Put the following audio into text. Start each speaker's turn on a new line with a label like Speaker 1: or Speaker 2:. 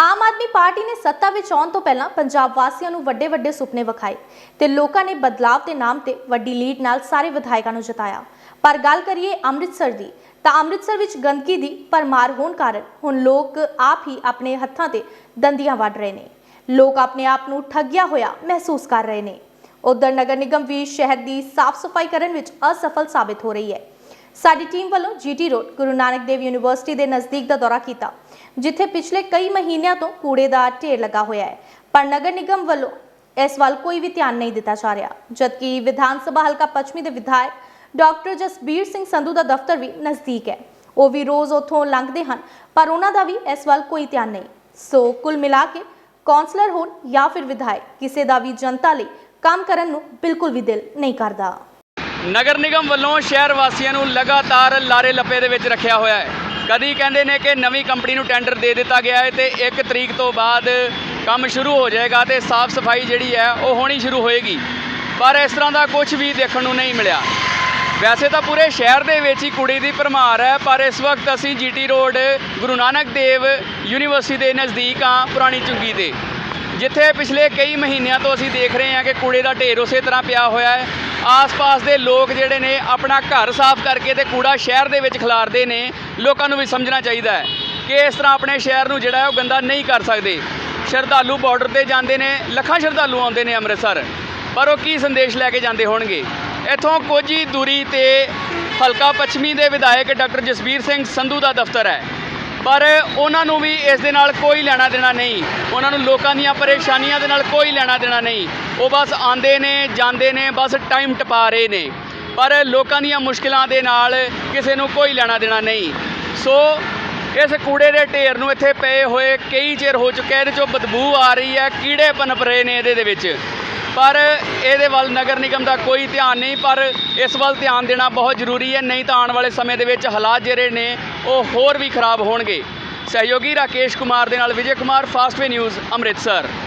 Speaker 1: Aam Aadmi party ਨੇ ਸੱਤਾ ਵਿੱਚ ਆਉਣ ਤੋਂ ਪਹਿਲਾਂ ਪੰਜਾਬ ਵਾਸੀਆਂ ਨੂੰ ਵੱਡੇ ਵੱਡੇ ਸੁਪਨੇ ਵਿਖਾਏ ਤੇ ਲੋਕਾਂ ਨੇ ਬਦਲਾਵ ਦੇ ਨਾਮ ਤੇ ਵੱਡੀ ਲੀਡ ਨਾਲ ਸਾਰੇ ਵਿਧਾਇਕਾਂ ਨੂੰ ਜਿਤਾਇਆ। ਪਰ ਗੱਲ ਕਰੀਏ ਅੰਮ੍ਰਿਤਸਰ ਦੀ, ਤਾਂ ਅੰਮ੍ਰਿਤਸਰ ਵਿੱਚ ਗੰਦਗੀ ਦੀ ਪਰਮਾਰ ਹੋਣ ਕਾਰਨ ਹੁਣ ਲੋਕ ਆਪ ਹੀ ਆਪਣੇ ਹੱਥਾਂ ਤੇ ਦੰਦੀਆਂ ਵੱਢ ਰਹੇ ਨੇ। ਲੋਕ ਆਪਣੇ ਆਪ ਨੂੰ ਠੱਗਿਆ ਹੋਇਆ ਮਹਿਸੂਸ ਕਰ ਰਹੇ ਨੇ। ਉਧਰ ਨਗਰ ਨਿਗਮ ਵੀ ਸ਼ਹਿਰ ਦੀ ਸਾਫ਼ ਸਫ਼ਾਈ ਕਰਨ ਵਿੱਚ ਅਸਫਲ ਸਾਬਿਤ ਹੋ ਰਹੀ ਹੈ। ਸਾਡੀ ਟੀਮ ਵੱਲੋਂ GT road, Guru Nanak Dev university ਦੇ ਨਜ਼ਦੀਕ ਦਾ ਦੌਰਾ ਕੀਤਾ, ਜਿੱਥੇ ਪਿਛਲੇ ਕਈ ਮਹੀਨਿਆਂ ਤੋਂ ਕੂੜੇ ਦਾ ਢੇਰ ਲੱਗਾ ਹੋਇਆ ਹੈ। ਪਰ ਨਗਰ ਨਿਗਮ ਵੱਲੋਂ ਇਸ ਵੱਲ ਕੋਈ ਵੀ ਧਿਆਨ ਨਹੀਂ ਦਿੱਤਾ ਜਾ ਰਿਹਾ, ਜਦਕਿ ਵਿਧਾਨ ਸਭਾ ਹਲਕਾ ਪੱਛਮੀ ਦੇ ਵਿਧਾਇਕ ਡਾਕਟਰ ਜਸਬੀਰ ਸਿੰਘ ਸੰਧੂ ਦਾ ਦਫ਼ਤਰ ਵੀ ਨਜ਼ਦੀਕ ਹੈ। ਉਹ ਵੀ ਰੋਜ਼ ਉੱਥੋਂ ਲੰਘਦੇ ਹਨ, ਪਰ ਉਹਨਾਂ ਦਾ ਵੀ ਇਸ ਵੱਲ ਕੋਈ ਧਿਆਨ ਨਹੀਂ। ਸੋ ਕੁੱਲ ਮਿਲਾ ਕੇ ਕੌਂਸਲਰ ਹੋਣ ਜਾਂ ਫਿਰ ਵਿਧਾਇਕ, ਕਿਸੇ ਦਾ ਵੀ ਜਨਤਾ ਲਈ ਕੰਮ ਕਰਨ ਨੂੰ ਬਿਲਕੁਲ ਵੀ ਦਿਲ ਨਹੀਂ ਕਰਦਾ।
Speaker 2: ਨਗਰ ਨਿਗਮ ਵੱਲੋਂ ਸ਼ਹਿਰ ਵਾਸੀਆਂ ਨੂੰ ਲਗਾਤਾਰ ਲਾਰੇ ਲੱਪੇ ਦੇ ਵਿੱਚ ਰੱਖਿਆ ਹੋਇਆ ਹੈ। ਕਦੀ ਕਹਿੰਦੇ ਨੇ ਕਿ ਨਵੀਂ ਕੰਪਨੀ ਨੂੰ ਟੈਂਡਰ ਦੇ ਦਿੱਤਾ ਗਿਆ ਹੈ ਤੇ 1 ਤਰੀਕ ਤੋਂ ਬਾਅਦ ਕੰਮ ਸ਼ੁਰੂ ਹੋ ਜਾਏਗਾ ਤੇ ਸਾਫ਼ ਸਫ਼ਾਈ ਜਿਹੜੀ ਹੈ ਉਹ ਹੋਣੀ ਸ਼ੁਰੂ ਹੋਏਗੀ। ਪਰ ਇਸ ਤਰ੍ਹਾਂ ਦਾ ਕੁਝ ਵੀ ਦੇਖਣ ਨੂੰ ਨਹੀਂ ਮਿਲਿਆ। ਵੈਸੇ ਤਾਂ ਪੂਰੇ ਸ਼ਹਿਰ ਦੇ ਵਿੱਚ ਹੀ ਕੁੜੀ ਦੀ ਭਰਮਾਰ ਹੈ, ਪਰ ਇਸ ਵਕਤ ਅਸੀਂ GT road, Guru Nanak Dev university ਦੇ ਨਜ਼ਦੀਕ ਆ ਪੁਰਾਣੀ ਚੁੰਗੀ ਤੇ ਜਿੱਥੇ ਪਿਛਲੇ ਕਈ ਮਹੀਨਿਆਂ ਤੋਂ ਅਸੀਂ ਦੇਖ ਰਹੇ ਹਾਂ ਕਿ ਕੂੜੇ ਦਾ ਢੇਰ ਉਸੇ ਤਰ੍ਹਾਂ ਪਿਆ ਹੋਇਆ ਹੈ। ਆਸ-ਪਾਸ ਦੇ ਲੋਕ ਜਿਹੜੇ ਨੇ ਆਪਣਾ ਘਰ ਸਾਫ਼ ਕਰਕੇ ਤੇ ਕੂੜਾ ਸ਼ਹਿਰ ਦੇ ਵਿੱਚ ਖਿਲਾਰਦੇ ਨੇ, ਲੋਕਾਂ ਨੂੰ ਵੀ ਸਮਝਣਾ ਚਾਹੀਦਾ ਹੈ ਕਿ ਇਸ ਤਰ੍ਹਾਂ ਆਪਣੇ ਸ਼ਹਿਰ ਨੂੰ ਜਿਹੜਾ ਹੈ ਉਹ ਗੰਦਾ ਨਹੀਂ ਕਰ ਸਕਦੇ। ਸ਼ਰਧਾਲੂ ਬਾਰਡਰ ਤੇ ਜਾਂਦੇ ਨੇ, ਲੱਖਾਂ ਸ਼ਰਧਾਲੂ ਆਉਂਦੇ ਨੇ ਅੰਮ੍ਰਿਤਸਰ। ਪਰ ਉਹ ਕੀ ਸੰਦੇਸ਼ ਲੈ ਕੇ ਜਾਂਦੇ ਹੋਣਗੇ? ਇੱਥੋਂ ਕੁਝ ਹੀ ਦੂਰੀ ਤੇ ਹਲਕਾ ਪੱਛਮੀ ਦੇ ਵਿਧਾਇਕ ਡਾਕਟਰ ਜਸਬੀਰ ਸਿੰਘ ਸੰਧੂ ਦਾ ਦਫ਼ਤਰ ਹੈ। ਪਰ ਉਹਨਾਂ ਨੂੰ ਵੀ ਇਸ ਦੇ ਨਾਲ ਕੋਈ ਲੈਣਾ ਦੇਣਾ ਨਹੀਂ। ਉਹਨਾਂ ਨੂੰ ਲੋਕਾਂ ਦੀਆਂ ਪਰੇਸ਼ਾਨੀਆਂ ਦੇ ਨਾਲ ਕੋਈ ਲੈਣਾ ਦੇਣਾ ਨਹੀਂ। ਉਹ ਬਸ ਆਂਦੇ ਨੇ, ਜਾਂਦੇ ਨੇ, ਬਸ ਟਾਈਮ ਟਪਾ ਰਹੇ ਨੇ। ਪਰ ਲੋਕਾਂ ਦੀਆਂ ਮੁਸ਼ਕਲਾਂ ਦੇ ਨਾਲ ਕਿਸੇ ਨੂੰ ਕੋਈ ਲੈਣਾ ਦੇਣਾ ਨਹੀਂ। ਸੋ ਇਸ ਕੂੜੇ ਦੇ ਢੇਰ ਨੂੰ ਇੱਥੇ ਪਏ ਹੋਏ ਕਈ ਚਿਰ ਹੋ ਚੁੱਕਿਆ ਇਹਦੇ ਚੋਂ ਬਦਬੂ ਆ ਰਹੀ ਹੈ, ਕੀੜੇ ਪਨਪ ਰਹੇ ਨੇ ਇਹਦੇ ਦੇ ਵਿੱਚ। ਪਰ ਇਹਦੇ ਵੱਲ ਨਗਰ ਨਿਗਮ ਦਾ ਕੋਈ ਧਿਆਨ ਨਹੀਂ, ਪਰ ਇਸ ਵੱਲ ਧਿਆਨ ਦੇਣਾ ਬਹੁਤ ਜ਼ਰੂਰੀ ਹੈ। ਨਹੀਂ ਤਾਂ ਆਉਣ ਵਾਲੇ ਸਮੇਂ ਦੇ ਵਿੱਚ ਹਾਲਾਤ ਜਿਹੜੇ ਨੇ ਉਹ ਹੋਰ ਵੀ ਖਰਾਬ ਹੋਣਗੇ। ਸਹਿਯੋਗੀ ਰਾਕੇਸ਼ ਕੁਮਾਰ ਦੇ ਨਾਲ ਵਿਜੇ ਕੁਮਾਰ ਫਾਸਟਵੇ ਨਿਊਜ਼ ਅੰਮ੍ਰਿਤਸਰ।